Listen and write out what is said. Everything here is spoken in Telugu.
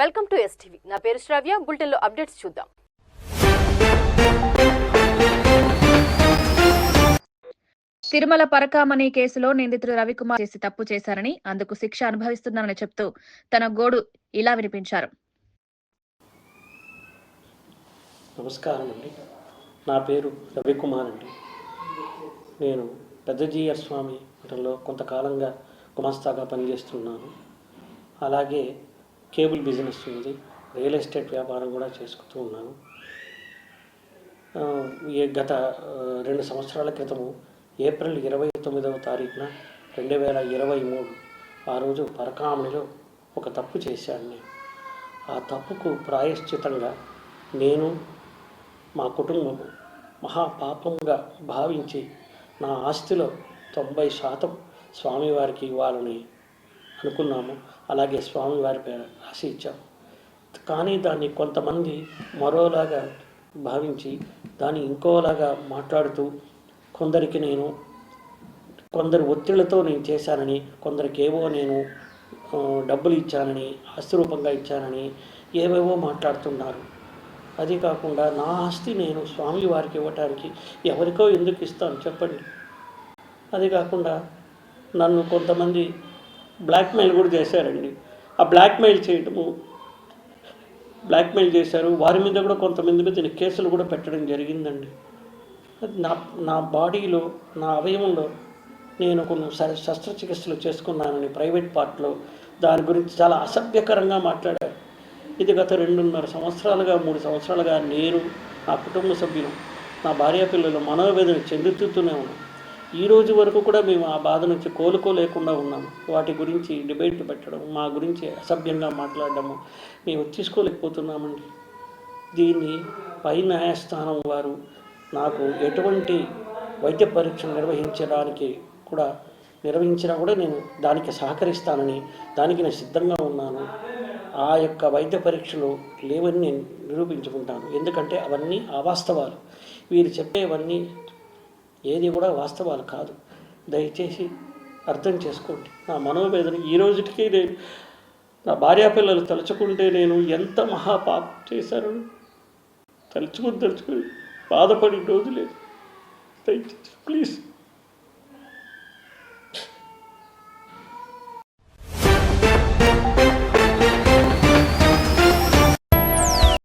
వెల్కమ్ టు ఎస్టీవీ నా పేరు శ్రావ్య బులెటిన్లో అప్డేట్స్ చూద్దాం. తిరుమల పరకామణి కేసులో నిందితుడు రవికుమార్ చేసి తప్పు చేశారని అందుకు శిక్ష అనుభవిస్తున్నానని చెప్తూ తన గోడు ఇలా వినిపించారు. నమస్కారం అండి. నా పేరు రవికుమార్ అండి. నేను పెద్దజీయర్ స్వామి మఠంలో కొంతకాలంగా గుమస్తాగా పనిచేస్తున్నాను. అలాగే కేబుల్ బిజినెస్ ఉంది. రియల్ ఎస్టేట్ వ్యాపారం కూడా చేసుకుంటూ ఉన్నాను. గత రెండు సంవత్సరాల క్రితము ఏప్రిల్ ఇరవై తొమ్మిదవ తారీఖున రెండు వేల ఇరవై మూడు ఆ రోజు పరకామణిలో ఒక తప్పు చేశాను నేను. ఆ తప్పుకు ప్రాయశ్చితంగా నేను మా కుటుంబం మహాపాపంగా భావించి నా ఆస్తిలో తొంభై శాతం స్వామివారికి ఇవ్వాలని అనుకున్నాము. అలాగే స్వామివారి పేరు రాసి ఇచ్చాము కానీ దాన్ని కొంతమంది మరోలాగా భావించి దాన్ని ఇంకోలాగా మాట్లాడుతూ కొందరికి నేను కొందరు ఒత్తిళ్ళతో నేను చేశానని కొందరికి ఏవో నేను డబ్బులు ఇచ్చానని ఆస్తి రూపంగా ఇచ్చానని ఏవేవో మాట్లాడుతున్నారు. అది కాకుండా నా ఆస్తి నేను స్వామి వారికి ఇవ్వటానికి ఎవరికో ఎందుకు ఇస్తాను చెప్పండి. అది కాకుండా నన్ను కొంతమంది బ్లాక్మెయిల్ కూడా చేశారండి. ఆ బ్లాక్మెయిల్ చేయటము బ్లాక్మెయిల్ చేశారు. వారి మీద కూడా కొంతమంది మీద నేను కేసులు కూడా పెట్టడం జరిగిందండి. నా నా బాడీలో నా అవయవంలో నేను కొన్ని శ- శస్త్రచికిత్సలు చేసుకున్నానని ప్రైవేట్ పార్ట్లో దాని గురించి చాలా అసభ్యకరంగా మాట్లాడారు. ఇది గత రెండున్నర సంవత్సరాలుగా మూడు సంవత్సరాలుగా నేను నా కుటుంబ సభ్యులు నా భార్య పిల్లలు మనోవేదన చెందుతూనే ఉన్నాను ఈ రోజు వరకు కూడా మేము ఆ బాధ నుంచి కోలుకోలేకుండా ఉన్నాము వాటి గురించి డిబేట్ పెట్టడం మా గురించి అసభ్యంగా మాట్లాడడము మేము తీసుకోలేకపోతున్నామండి. దీన్ని పై న్యాయస్థానం వారు నాకు ఎటువంటి వైద్య పరీక్షలు నిర్వహించడానికి కూడా నిర్వహించినా కూడా నేను దానికి సహకరిస్తానని దానికి నేను సిద్ధంగా ఉన్నాను. ఆ యొక్క వైద్య పరీక్షలు లేవని నేను నిరూపించుకుంటాను. ఎందుకంటే అవన్నీ అవాస్తవాలు. వీరు చెప్పేవన్నీ ఏది కూడా వాస్తవాలు కాదు. దయచేసి అర్థం చేసుకోండి. నా మనోవేదన ఈ రోజుకి నేను నా భార్యాపిల్లలు తలుచుకుంటే నేను ఎంత మహాపాపం చేశాను తలుచుకుని తలుచుకుని బాధపడి రోజు లేదు దయచేసి ప్లీజ్